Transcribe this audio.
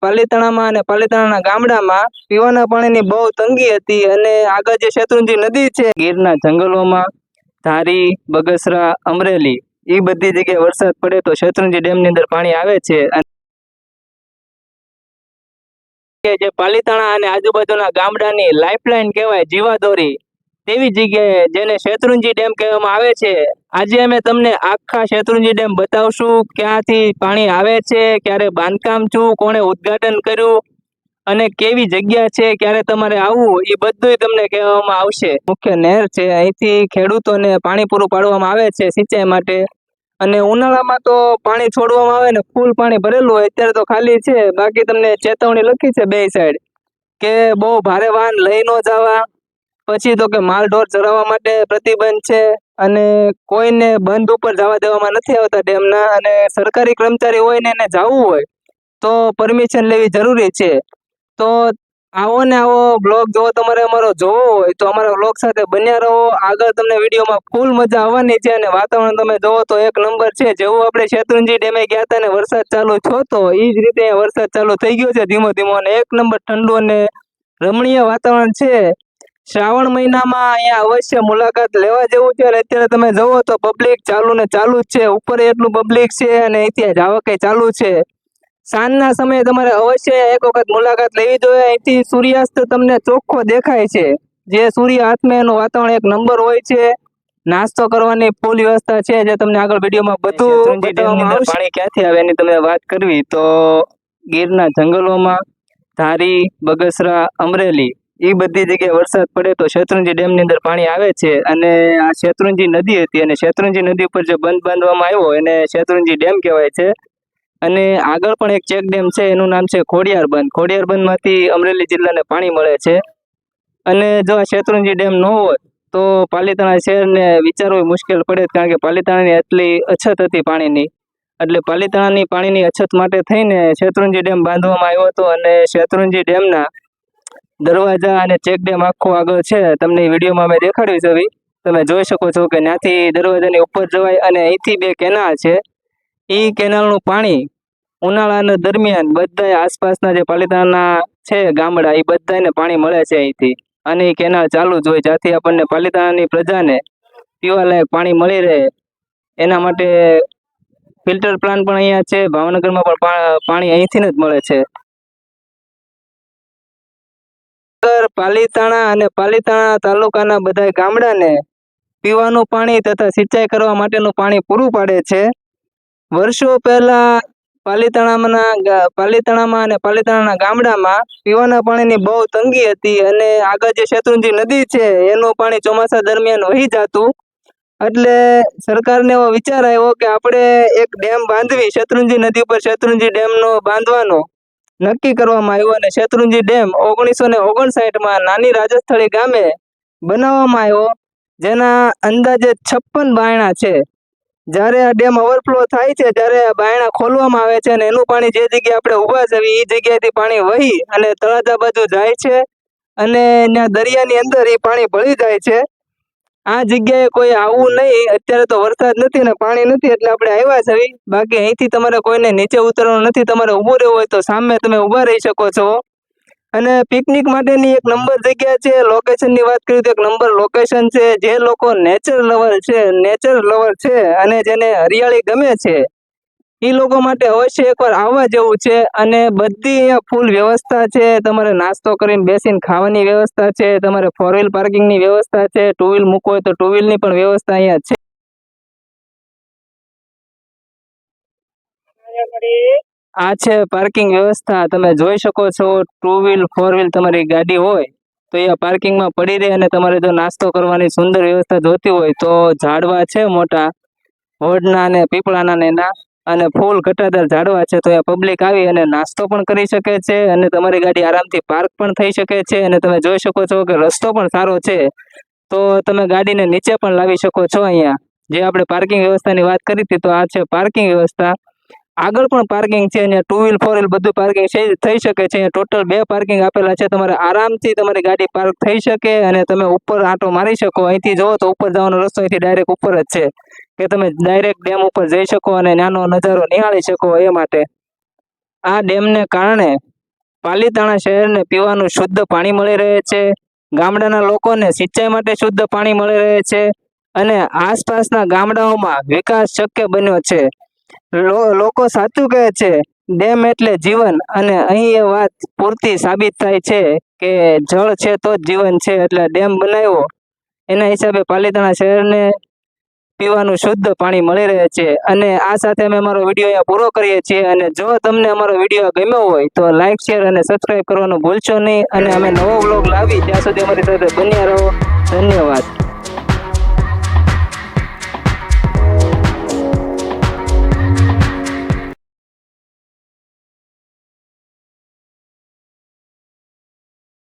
પાલીતાણામાં અને પાલીતાણાના ગામડામાં પીવાના પાણીની બહુ તંગી હતી અને આગળ જે શેત્રુંજી નદી છે, ગીરના જંગલોમાં ધારી, બગસરા, અમરેલી એ બધી જગ્યાએ વરસાદ પડે તો શેત્રુંજી ડેમની અંદર પાણી આવે છે જે પાલીતાણા અને આજુબાજુના ગામડાની લાઇફલાઇન કહેવાય જીવાદોરી તેવી જગ્યાએ જેને શેત્રુંજી ડેમ કહેવામાં આવે છે. આજે અમે તમને આખા શેત્રુંજી ડેમ બતાવશું, ક્યાંથી પાણી આવે છે, ક્યારે બાંધકામ છું કોણે ઉદ્ઘાટન કર્યું અને કેવી જગ્યા છે, ક્યારે તમારે આવવું, એ બધું તમને કહેવામાં આવશે. મુખ્ય નહેર છે, અહીંથી ખેડૂતોને પાણી પૂરું પાડવામાં આવે છે સિંચાઈ માટે. અને ઉનાળામાં તો પાણી છોડવામાં આવે ને, ફૂલ પાણી ભરેલું હોય, અત્યારે તો ખાલી છે, બાકી તમને ચેતવણી લખી છે બે સાઈડ કે બહુ ભારે વાહન લઈ ન જવા પછી તો કે માલઢોર ચરાવવા માટે પ્રતિબંધ છે અને કોઈને બંધ ઉપર જવા દેવામાં નથી આવતા ડેમના અને સરકારી કર્મચારી હોય ને એને જવું હોય તો પરમિશન લેવી જરૂરી છે. તો આવો ને આવો બ્લોગ જો તમારે અમારો જોવો હોય તો અમારા બ્લોગ સાથે બન્યા રહો. આગળ તમને વિડીયોમાં ફૂલ મજા આવવાની છે અને વાતાવરણ તમે જોવો તો એક નંબર છે. જેવું આપણે શેત્રુંજી ડેમે ગયા હતા ને વરસાદ ચાલુ થયો તો એ જ રીતે વરસાદ ચાલુ થઈ ગયો છે ધીમો ધીમો અને એક નંબર ઠંડુ અને રમણીય વાતાવરણ છે. શ્રાવણ મહિનામાં અહીંયા અવશ્ય મુલાકાત લેવા જેવું છે અને અત્યારે તમે જુઓ તો પબ્લિક ચાલુ ને ચાલુ જ છે. ઉપર એટલું પબ્લિક છે અને અહીંથી જાવકે ચાલુ છે. સાંજના સમયે તમારે અવશ્ય એક વખત મુલાકાત લેવી જોઈએ. અહીંથી સૂર્યાસ્ત તમને ચોખ્ખો દેખાય છે. જે સૂર્ય એનું વાતાવરણ એક નંબર હોય છે. નાસ્તો કરવાની ફૂલ વ્યવસ્થા છે જે તમને આગળ વિડીયોમાં બધું પાણી ક્યાંથી આવે એની તમે વાત કરવી તો ગીરના જંગલોમાં ધારી બગસરા અમરેલી એ બધી જગ્યાએ વરસાદ પડે તો શેત્રુંજી ડેમની અંદર પાણી આવે છે અને આ શેત્રુંજી નદી હતી અને શેત્રુંજી નદી ઉપર જે બંધ બાંધવામાં આવ્યો એને શેત્રુંજી ડેમ કહેવાય છે. અને આગળ પણ એક ચેક ડેમ છે, એનું નામ છે ખોડિયાર બંધ. ખોડિયાર બંધમાંથી અમરેલી જિલ્લાને પાણી મળે છે. અને જો આ શેત્રુંજી ડેમ ન હોત તો પાલિતાણા શહેરને વિચારવું મુશ્કેલ પડે કારણ કે પાલિતાણાની એટલી અછત હતી પાણીની. એટલે પાલિતાણાની પાણીની અછત માટે થઈને શેત્રુંજી ડેમ બાંધવામાં આવ્યો હતો અને શેત્રુંજી ડેમના દરવાજા અને ચેક ડેમ આખો આગળ છે. તમને વિડીયોમાં મેં દેખાડ્યું છે તમે જોઈ શકો છો કે ત્યાંથી દરવાજાની ઉપર જવાય અને અહીંથી બે કેનાલ છે. એ કેનાલનું પાણી ઉનાળાના દરમિયાન બધા આસપાસના જે પાલિતાણા છે ગામડા એ બધાને પાણી મળે છે અહીંથી. અને એ કેનાલ ચાલુ જ હોય, જ્યાંથી આપણને પાલિતાણાની પ્રજાને પીવાલાયક પાણી મળી રહે. એના માટે ફિલ્ટર પ્લાન્ટ પણ અહીંયા છે. ભાવનગરમાં પણ પાણી અહીંથી જ મળે છે. પાલીતાણા અને પાલીતાણા તાલુકાના બધા ગામડાને પીવાનું પાણી તથા સિંચાઈ કરવા માટેનું પાણી પૂરું પાડે છે. વર્ષો પહેલા પાલીતાણામાં પાલીતાણામાં અને પાલીતાણાના ગામડામાં પીવાના પાણીની બહુ તંગી હતી અને આગળ જે શેત્રુંજી નદી છે, એનું પાણી ચોમાસા દરમિયાન વહી જતું. એટલે સરકારને એવો વિચાર આવ્યો કે આપણે એક ડેમ બાંધવી, શેત્રુંજી નદી ઉપર શેત્રુંજી ડેમનો બાંધવાનો. નક્કી કરવામાં આવ્યું અને શેત્રુંજી ડેમ ઓગણીસો ને ઓગણસાઠમાં નાની રાજસ્થળી ગામે બનાવવામાં આવ્યો, જેના અંદાજે છપ્પન બાયણા છે. જ્યારે આ ડેમ ઓવરફ્લો થાય છે, ત્યારે આ બાયણા ખોલવામાં આવે છે અને એનું પાણી જે જગ્યાએ આપણે ઊભા છે, એ જગ્યાએથી પાણી વહી અને તળાજા બાજુ જાય છે અને ત્યાં દરિયાની અંદર એ પાણી ભળી જાય છે. આ જગ્યાએ કોઈ આવવું નહીં. અત્યારે તો વરસાદ નથી ને પાણી નથી એટલે આપણે આવ્યા છે બાકી અહીંથી તમારે કોઈને નીચે ઉતરવાનું નથી. તમારે ઊભું રહેવું હોય તો સામે તમે ઊભા રહી શકો છો. અને પિકનિક માટેની એક નંબર જગ્યા છે. લોકેશનની વાત કરીએ તો એક નંબર લોકેશન છે. જે લોકો નેચર લવર છે નેચર લવર છે અને જેને હરિયાળી ગમે છે. એ લોકો માટે અવશ્ય એકવાર આવવા જેવું છે. અને બધી અહીંયા ફૂલ વ્યવસ્થા છે. તમારે નાસ્તો કરીને બેસીને ખાવાની વ્યવસ્થા છે. તમારે ફોર વ્હીલ પાર્કિંગની વ્યવસ્થા છે. ટુ વ્હીલ મૂકવો હોય તો ટુ વ્હીલની પણ વ્યવસ્થા અહીંયા છે. આ છે પાર્કિંગ વ્યવસ્થા. તમે જોઈ શકો છો ટુ વ્હીલ ફોર વ્હીલ તમારી ગાડી હોય તો એ પાર્કિંગમાં પડી રહે અને તમારે જો નાસ્તો કરવાની સુંદર વ્યવસ્થા જોતી હોય તો ઝાડવા છે મોટા. હોડના અને પીપળાના ને એના. અને ફૂલ ઘટાદાર ઝાડવા છે, તો એ પબ્લિક આવી અને નાસ્તો પણ કરી શકે છે અને તમારી ગાડી આરામથી પાર્ક પણ થઈ શકે છે અને તમે જોઈ શકો છો કે રસ્તો પણ સારો છે. તો તમે ગાડીને નીચે પણ લાવી શકો છો અહીંયા. જે આપણે પાર્કિંગ વ્યવસ્થાની વાત કરી હતી, તો આ છે પાર્કિંગ વ્યવસ્થા. આગળ પણ પાર્કિંગ છે અહીંયા ટુ વ્હીલ ફોર વ્હીલ બધું પાર્કિંગ છે થઈ શકે છે. અહીંયા ટોટલ બે પાર્કિંગ આપેલા છે, તમારે આરામથી તમારી ગાડી પાર્ક થઈ શકે અને તમે ઉપર આંટો મારી શકો. અહીંથી જુઓ તો ઉપર જવાનો રસ્તો અહીંથી ડાયરેક્ટ ઉપર જ છે. કે તમે ડાયરેક્ટ ડેમ ઉપર જઈ શકો અને નાનો નજારો નિહાળી શકો એ માટે. આ ડેમને કારણે પાલીતાણા શહેરને પીવાનું શુદ્ધ પાણી મળી રહે છે. ગામડાના લોકોને સિંચાઈ માટે શુદ્ધ પાણી મળી રહે છે અને આસપાસના ગામડાઓમાં વિકાસ શક્ય બન્યો છે. લોકો સાચું કહે છે ડેમ એટલે જીવન અને અહીં એ વાત પૂરતી સાબિત થાય છે કે જળ છે તો જ જીવન છે. એટલે ડેમ બનાવ્યો. એના હિસાબે પાલીતાણા શહેરને પીવાનું શુદ્ધ પાણી મળી રહે છે. અને આ સાથે અમે અમારો વીડિયો અહીંયા પૂરો કરીએ છીએ. અને જો તમને અમારો વીડિયો ગમ્યો હોય, તો લાઇક શેર અને સબસ્ક્રાઇબ કરવાનું ભૂલશો નહીં. અને અમે નવો વ્લોગ લાવી, ત્યાં સુધી અમારી સાથે બન્યા રહો. ધન્યવાદ.